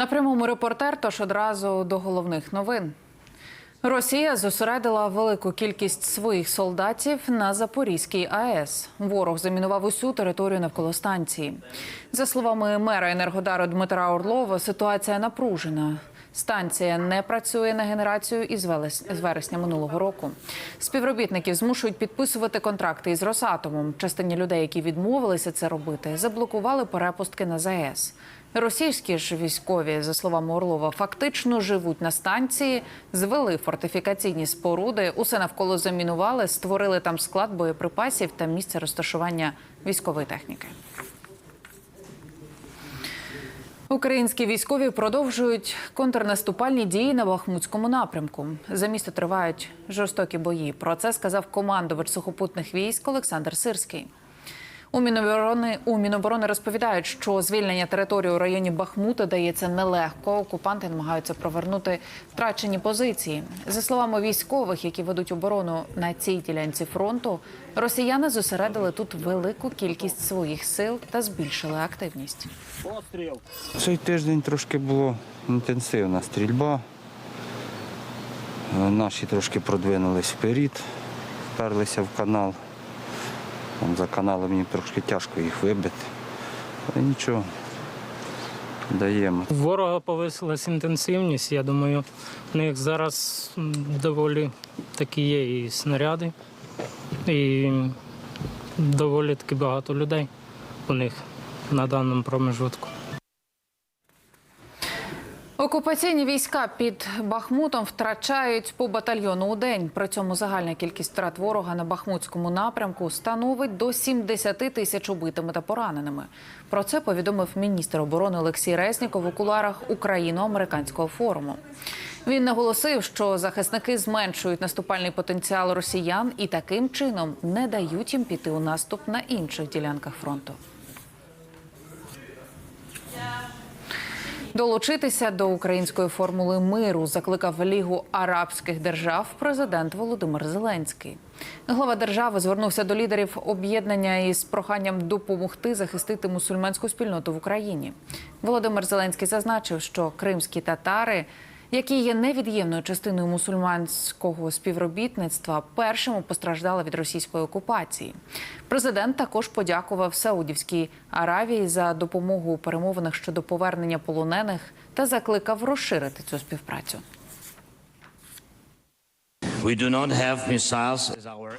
На прямому репортер, тож одразу до головних новин. Росія зосередила велику кількість своїх солдатів на Запорізькій АЕС. Ворог замінував усю територію навколо станції. За словами мера Енергодару Дмитра Орлова, ситуація напружена. Станція не працює на генерацію із вересня минулого року. Співробітників змушують підписувати контракти із Росатомом. Частині людей, які відмовилися це робити, заблокували перепустки на ЗАЕС. Російські ж військові, за словами Орлова, фактично живуть на станції, звели фортифікаційні споруди, усе навколо замінували, створили там склад боєприпасів та місце розташування військової техніки. Українські військові продовжують контрнаступальні дії на Бахмутському напрямку. За місто тривають жорстокі бої. Про це сказав командувач сухопутних військ Олександр Сирський. У Міноборони у Міноборони розповідають, що звільнення території у районі Бахмута дається нелегко. Окупанти намагаються провернути втрачені позиції. За словами військових, які ведуть оборону на цій ділянці фронту, росіяни зосередили тут велику кількість своїх сил та збільшили активність. Цей тиждень трошки було інтенсивна стрільба. Наші трошки продвинулись вперед, вперлися в канал. Там за канали мені трошки тяжко їх вибити. Але нічого, даємо. Ворога повисилась інтенсивність. Я думаю, в них зараз доволі такі є і снаряди, і доволі таки багато людей у них на даному промежутку. Окупаційні війська під Бахмутом втрачають по батальйону у день. При цьому загальна кількість втрат ворога на Бахмутському напрямку становить до 70 тисяч убитими та пораненими. Про це повідомив міністр оборони Олексій Резніков у куларах Україно-американського форуму. Він наголосив, що захисники зменшують наступальний потенціал росіян і таким чином не дають їм піти у наступ на інших ділянках фронту. Долучитися до української формули миру закликав Лігу арабських держав президент Володимир Зеленський. Глава держави звернувся до лідерів об'єднання із проханням допомогти захистити мусульманську спільноту в Україні. Володимир Зеленський зазначив, що кримські татари, які є невід'ємною частиною мусульманського співробітництва, першими постраждали від російської окупації. Президент також подякував Саудівській Аравії за допомогу у перемовинах щодо повернення полонених та закликав розширити цю співпрацю.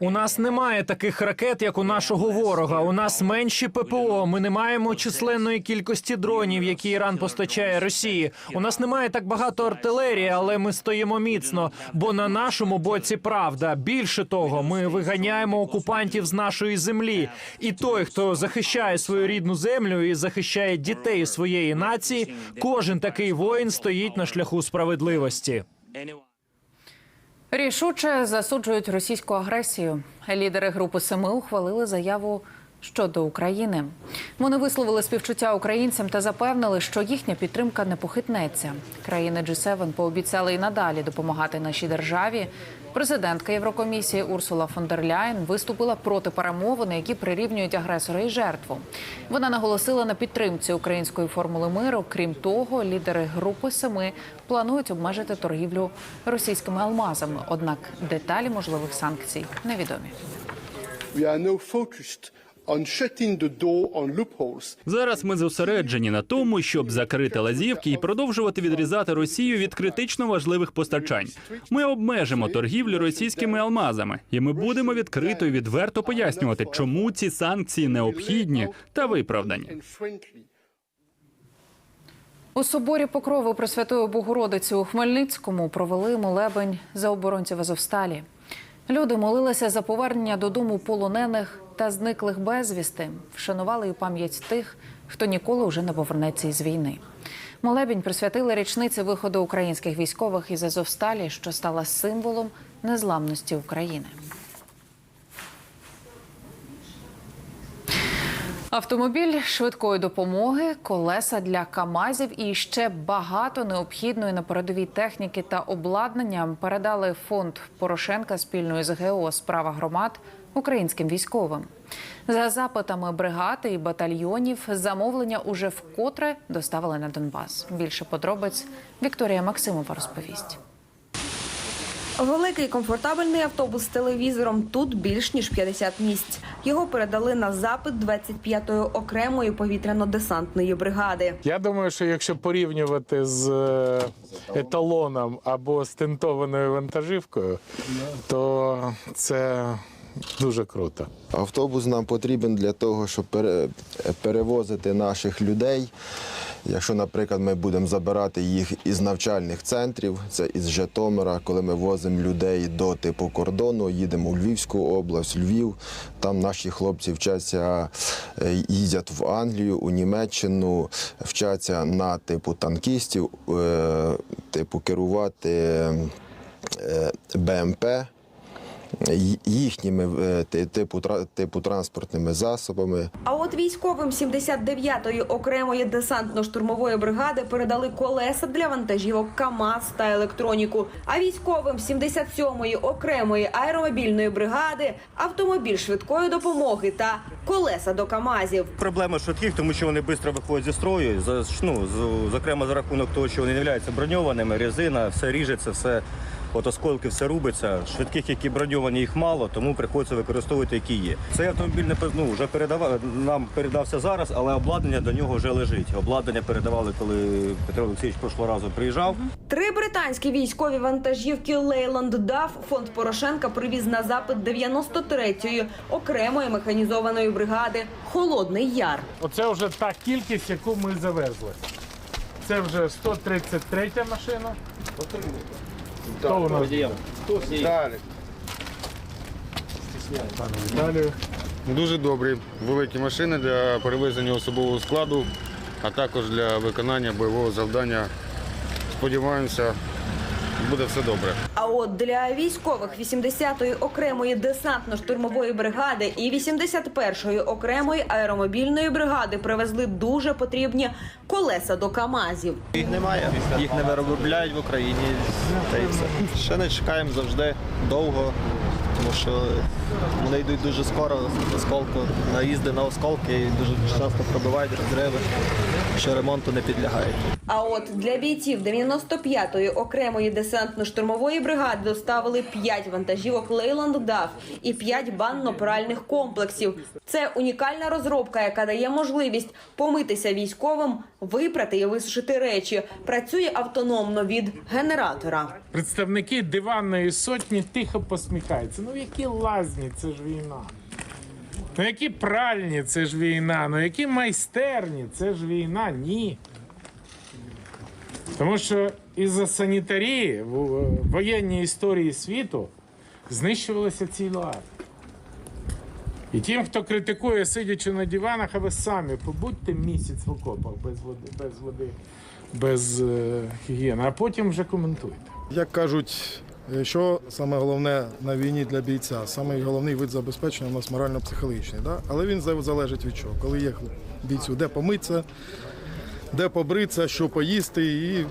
У нас немає таких ракет, як у нашого ворога. У нас менші ППО. Ми не маємо численної кількості дронів, які Іран постачає Росії. У нас немає так багато артилерії, але ми стоїмо міцно. Бо на нашому боці правда. Більше того, ми виганяємо окупантів з нашої землі. І той, хто захищає свою рідну землю і захищає дітей своєї нації, кожен такий воїн стоїть на шляху справедливості. Рішуче засуджують російську агресію. Лідери групи Семи ухвалили заяву щодо України. Вони висловили співчуття українцям та запевнили, що їхня підтримка не похитнеться. Країни G7 пообіцяли і надалі допомагати нашій державі. Президентка Єврокомісії Урсула фон дер Ляєн виступила проти перемовин, які прирівнюють агресора і жертву. Вона наголосила на підтримці української формули миру. Крім того, лідери групи Семи планують обмежити торгівлю російськими алмазами. Однак деталі можливих санкцій невідомі. Зараз ми зосереджені на тому, щоб закрити лазівки і продовжувати відрізати Росію від критично важливих постачань. Ми обмежимо торгівлю російськими алмазами, і ми будемо відкрито і відверто пояснювати, чому ці санкції необхідні та виправдані. У соборі Покрови Пресвятої Богородиці у Хмельницькому провели молебень за оборонців Азовсталі. Люди молилися за повернення додому полонених та зниклих безвісти, вшанували і пам'ять тих, хто ніколи вже не повернеться із війни. Молебень присвятили річниці виходу українських військових із Азовсталі, що стала символом незламності України. Автомобіль швидкої допомоги, колеса для КАМАЗів і ще багато необхідної на передовій техніки та обладнання передали фонд Порошенка спільно з ГО справа громад українським військовим. За запитами бригади і батальйонів замовлення уже вкотре доставили на Донбас. Більше подробиць Вікторія Максимова розповість. Великий комфортабельний автобус з телевізором. Тут більш ніж 50 місць. Його передали на запит 25-ї окремої повітряно-десантної бригади. Я думаю, що якщо порівнювати з е, еталоном або з тентованою вантажівкою, то це дуже круто. Автобус нам потрібен для того, щоб перевозити наших людей. Якщо, наприклад, ми будемо забирати їх із навчальних центрів, це із Житомира, коли ми возимо людей до типу кордону, їдемо у Львівську область, Львів. Там наші хлопці вчаться, е, їздять в Англію, у Німеччину, вчаться на типу танкістів, е, типу керувати е, БМП їхніми е, ти- типу, типу транспортними засобами. А от військовим 79-ї окремої десантно-штурмової бригади передали колеса для вантажівок КАМАЗ та електроніку. А військовим 77-ї окремої аеромобільної бригади автомобіль швидкої допомоги та колеса до КАМАЗів. Проблема швидких, тому що вони швидко виходять зі строю. За, ну, зокрема, за рахунок того, що вони не являються броньованими, резина, все ріжеться, все. От осколки все рубиться. Швидких, які броньовані, їх мало, тому приходиться використовувати, які є. Цей автомобіль не ну, вже передавав нам передався зараз, але обладнання до нього вже лежить. Обладнання передавали, коли Петро Олексійович прошлого разу приїжджав. Три британські військові вантажівки Лейланд Даф фонд Порошенка привіз на запит 93-ї окремої механізованої бригади Холодний Яр. Оце вже та кількість, яку ми завезли. Це вже 133 машина. Хто у нас? Далі. Далі. Дуже добрі, великі машини для перевезення особового складу, а також для виконання бойового завдання. Сподіваємося, буде все добре. А от для військових 80-ї окремої десантно-штурмової бригади і 81-ї окремої аеромобільної бригади привезли дуже потрібні колеса до КАМАЗів. Їх немає, їх не виробляють в Україні. Та й все. Ще не чекаємо завжди довго, тому що вони йдуть дуже скоро з осколку, наїзди на осколки і дуже часто пробивають розриви, що ремонту не підлягають. А от для бійців 95-ї окремої десантно-штурмової бригади доставили 5 вантажівок Лейланд Даф і 5 банно-пральних комплексів. Це унікальна розробка, яка дає можливість помитися військовим, випрати і висушити речі. Працює автономно від генератора. Представники диванної сотні тихо посміхаються. Ну які лазні, це ж війна. Ну які пральні, це ж війна. Ну які майстерні, це ж війна. Ні. Тому що із-за санітарії в воєнній історії світу знищувалися ці лази. І тим, хто критикує, сидячи на диванах, а ви самі побудьте місяць в окопах без води, без води, без е, гігієни, а потім вже коментуйте. Як кажуть, що саме головне на війні для бійця? Саме головний вид забезпечення у нас морально-психологічний. Да? Але він залежить від чого. Коли є бійцю, де помитися, де побритися, що поїсти, і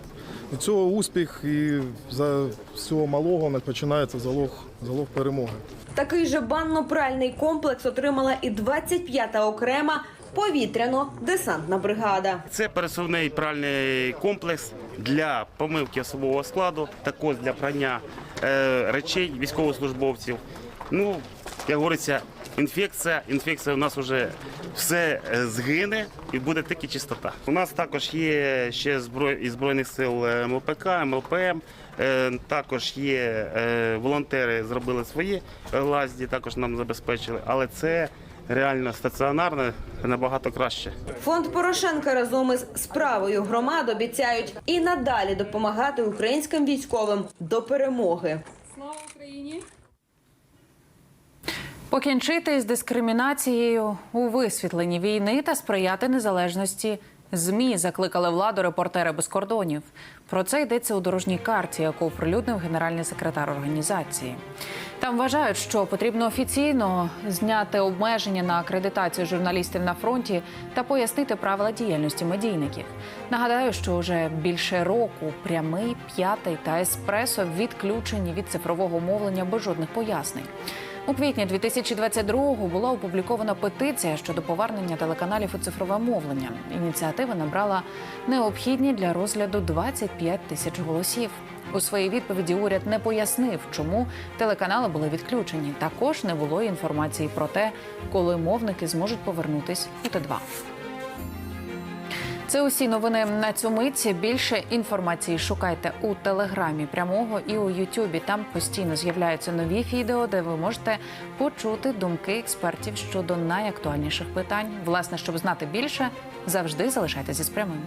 від цього успіх, і за всього малого починається залог, залог перемоги. Такий же банно-пральний комплекс отримала і 25-та окрема повітряно-десантна бригада. Це пересувний пральний комплекс для помивки особового складу, також для прання е, речей військовослужбовців. Ну, як говориться, інфекція. Інфекція у нас вже все е, згине і буде тільки чистота. У нас також є ще зброї збройних сил е, МЛПК, МЛПМ. Е, Також є е, волонтери, зробили свої е, лазді, також нам забезпечили, але це реально стаціонарне набагато краще. Фонд Порошенка разом із справою громад обіцяють і надалі допомагати українським військовим до перемоги. Слава Україні! Покінчити з дискримінацією у висвітленні війни та сприяти незалежності ЗМІ закликали владу репортери без кордонів. Про це йдеться у дорожній карті, яку оприлюднив генеральний секретар організації. Там вважають, що потрібно офіційно зняти обмеження на акредитацію журналістів на фронті та пояснити правила діяльності медійників. Нагадаю, що вже більше року прямий, п'ятий та еспресо відключені від цифрового мовлення без жодних пояснень. У квітні 2022-го була опублікована петиція щодо повернення телеканалів у цифрове мовлення. Ініціатива набрала необхідні для розгляду 25 тисяч голосів. У своїй відповіді уряд не пояснив, чому телеканали були відключені. Також не було інформації про те, коли мовники зможуть повернутись у Т2. Це усі новини на цю мить. Більше інформації шукайте у телеграмі прямого і у Ютубі. Там постійно з'являються нові відео, де ви можете почути думки експертів щодо найактуальніших питань. Власне, щоб знати більше, завжди залишайтеся з прямим.